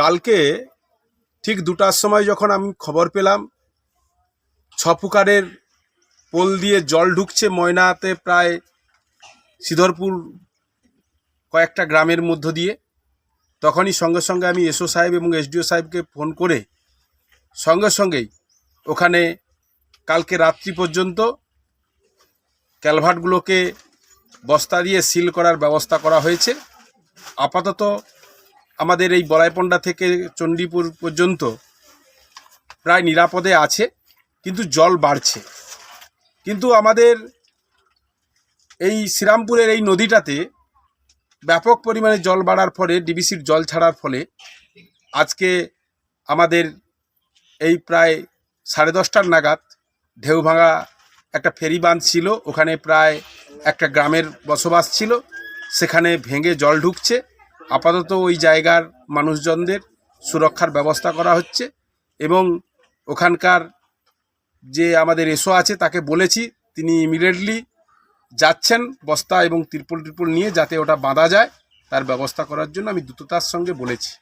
কালকে ঠিক দুটার সময় যখন আমি খবর পেলাম, ছপুকারের পোল দিয়ে জল ঢুকছে ময়নাতে প্রায় সিধরপুর কয়েকটা গ্রামের মধ্য দিয়ে, তখনই সঙ্গে সঙ্গে আমি এসও সাহেব এবং এসডিও সাহেবকে ফোন করে সঙ্গে সঙ্গেই ওখানে কালকে রাত্রি পর্যন্ত ক্যালভার্টগুলোকে বস্তা দিয়ে সিল করার ব্যবস্থা করা হয়েছে। আপাতত আমাদের এই বলাইপন্ডা থেকে চণ্ডীপুর পর্যন্ত প্রায় নিরাপদে আছে, কিন্তু জল বাড়ছে। কিন্তু আমাদের এই শ্রীরামপুরের এই নদীটাতে ব্যাপক পরিমাণে জল বাড়ার ফলে, ডিবিসির জল ছাড়ার ফলে আজকে আমাদের এই প্রায় সাড়ে দশটার নাগাদ ঢেউ ভাঙা একটা ফেরি বাঁধ ছিল, ওখানে প্রায় একটা গ্রামের বসবাস ছিল, সেখানে ভেঙে জল ঢুকছে। আপাতত ওই জায়গার মানুষজনদের সুরক্ষার ব্যবস্থা করা হচ্ছে এবং ওখানকার যে আমাদের এসো আছে তাকে বলেছি, তিনি ইমিডিয়েটলি যাচ্ছেন বস্তা এবং তিরপল টিরপল নিয়ে যাতে ওটা বাঁধা যায়, তার ব্যবস্থা করার জন্য আমি দ্রুততার সঙ্গে বলেছি।